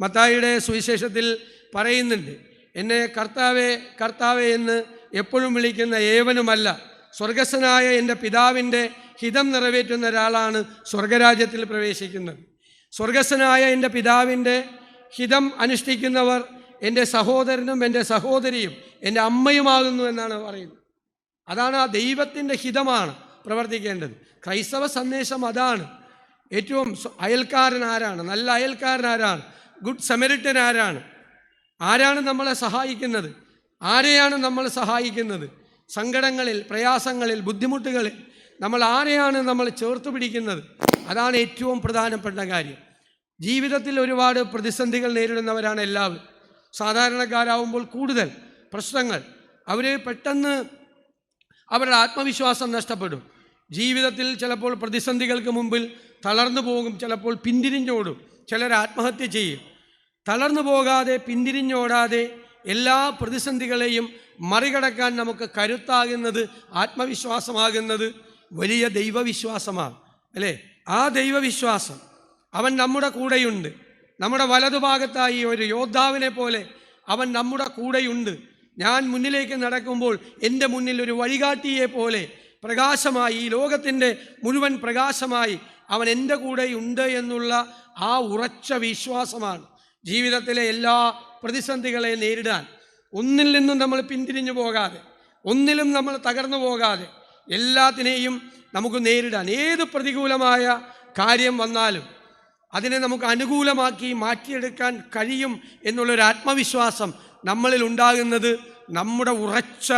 മത്തായിയുടെ സുവിശേഷത്തിൽ പറയുന്നുണ്ട് എന്നെ കർത്താവെ കർത്താവെ എന്ന് എപ്പോഴും വിളിക്കുന്ന ഏവനുമല്ല സ്വർഗസ്വനായ എന്റെ പിതാവിന്റെ ഹിതം നിറവേറ്റുന്ന ഒരാളാണ് സ്വർഗരാജ്യത്തിൽ പ്രവേശിക്കുന്നത്. സ്വർഗസ്വനായ എന്റെ പിതാവിന്റെ ഹിതം അനുഷ്ഠിക്കുന്നവർ എന്റെ സഹോദരനും എന്റെ സഹോദരിയും എന്റെ അമ്മയുമാകുന്നു എന്നാണ് പറയുന്നത്. അതാണ് ആ ദൈവത്തിന്റെ ഹിതമാണ് പ്രവർത്തിക്കേണ്ടത്. ക്രൈസ്തവ സന്ദേശം അതാണ്. ഏറ്റവും അയൽക്കാരൻ ആരാണ്? നല്ല അയൽക്കാരൻ ആരാണ്? ഗുഡ് സമരിറ്റൻ ആരാണ്? ആരാണ് നമ്മളെ സഹായിക്കുന്നത്? ആരെയാണ് നമ്മൾ സഹായിക്കുന്നത്? സങ്കടങ്ങളിൽ പ്രയാസങ്ങളിൽ ബുദ്ധിമുട്ടുകളിൽ നമ്മൾ ആരെയാണ് നമ്മൾ ചേർത്ത് പിടിക്കുന്നത്? അതാണ് ഏറ്റവും പ്രധാനപ്പെട്ട കാര്യം. ജീവിതത്തിൽ ഒരുപാട് പ്രതിസന്ധികൾ നേരിടുന്നവരാണ് എല്ലാവരും. സാധാരണക്കാരാവുമ്പോൾ കൂടുതൽ പ്രശ്നങ്ങൾ. അവർ പെട്ടെന്ന് അവരുടെ ആത്മവിശ്വാസം നഷ്ടപ്പെടും. ജീവിതത്തിൽ ചിലപ്പോൾ പ്രതിസന്ധികൾക്ക് മുമ്പിൽ തളർന്നു പോകും ചിലപ്പോൾ പിന്തിരിഞ്ഞോടും. ചിലർ ആത്മഹത്യ ചെയ്യും. തളർന്നു പോകാതെ പിന്തിരിഞ്ഞോടാതെ എല്ലാ പ്രതിസന്ധികളെയും മറികടക്കാൻ നമുക്ക് കരുത്താകുന്നത് ആത്മവിശ്വാസമാകുന്നത് വലിയ ദൈവവിശ്വാസമാണ് അല്ലേ? ആ ദൈവവിശ്വാസം അവൻ നമ്മുടെ കൂടെയുണ്ട്. നമ്മുടെ വലതുഭാഗത്തായി ഒരു യോദ്ധാവിനെ പോലെ അവൻ നമ്മുടെ കൂടെയുണ്ട്. ഞാൻ മുന്നിലേക്ക് നടക്കുമ്പോൾ എന്റെ മുന്നിൽ ഒരു വഴികാട്ടിയെ പോലെ പ്രകാശമായി ഈ ലോകത്തിന്റെ മുഴുവൻ പ്രകാശമായി അവൻ എന്റെ കൂടെയുണ്ട് എന്നുള്ള ആ ഉറച്ച വിശ്വാസമാണ്. ജീവിതത്തിലെ എല്ലാ പ്രതിസന്ധികളെ നേരിടാൻ. ഒന്നിൽ നിന്നും നമ്മൾ പിന്തിരിഞ്ഞു പോകാതെ ഒന്നിലും നമ്മൾ തകർന്നു പോകാതെ എല്ലാത്തിനെയും നമുക്ക് നേരിടാൻ. ഏത് പ്രതികൂലമായ കാര്യം വന്നാലും അതിനെ നമുക്ക് അനുകൂലമാക്കി മാറ്റിയെടുക്കാൻ കഴിയും എന്നുള്ളൊരു ആത്മവിശ്വാസം നമ്മളിൽ ഉണ്ടാകുന്നത് നമ്മുടെ ഉറച്ച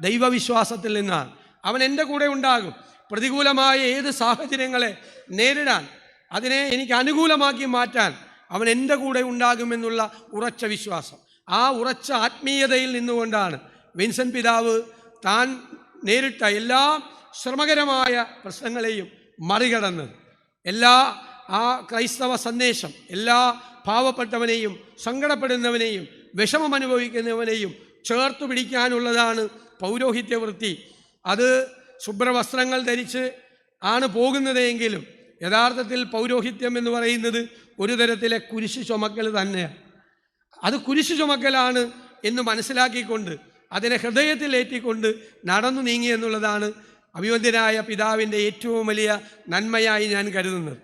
ദൈവവിശ്വാസത്തിൽ നിന്നാണ്. അവൻ എന്റെ കൂടെ ഉണ്ടാകും. പ്രതികൂലമായ ഏത് സാഹചര്യങ്ങളെ നേരിടാൻ അതിനെ എനിക്ക് അനുകൂലമാക്കി മാറ്റാൻ അവൻ എന്റെ കൂടെ ഉണ്ടാകുമെന്നുള്ള ഉറച്ച വിശ്വാസം. ആ ഉറച്ച ആത്മീയതയിൽ നിന്നുകൊണ്ടാണ് വിൻസൻ പിതാവ് താൻ നേരിട്ട എല്ലാ ശ്രമകരമായ പ്രശ്നങ്ങളെയും മറികടന്നത്. എല്ലാ ആ ക്രൈസ്തവ സന്ദേശം എല്ലാ പാവപ്പെട്ടവനെയും സങ്കടപ്പെടുന്നവനെയും വിഷമം അനുഭവിക്കുന്നവനെയും ചേർത്തു പിടിക്കാനുള്ളതാണ് പൗരോഹിത്യ വൃത്തി അത് ശുഭ്രവസ്ത്രങ്ങൾ ധരിച്ച് ആണ് പോകുന്നതെങ്കിലും യഥാർത്ഥത്തിൽ പൗരോഹിത്യം എന്ന് പറയുന്നത് ഒരു തരത്തിലെ കുരിശ് ചുമക്കൽ തന്നെയാണ് അത് കുരിശ് ചുമക്കലാണ് എന്ന് മനസ്സിലാക്കിക്കൊണ്ട് അതിനെ ഹൃദയത്തിൽ ഏറ്റിക്കൊണ്ട് നടന്നു നീങ്ങി എന്നുള്ളതാണ് അഭിവന്ദ്യനായ പിതാവിന്റെ ഏറ്റവും വലിയ നന്മയായി ഞാൻ കരുതുന്നത്.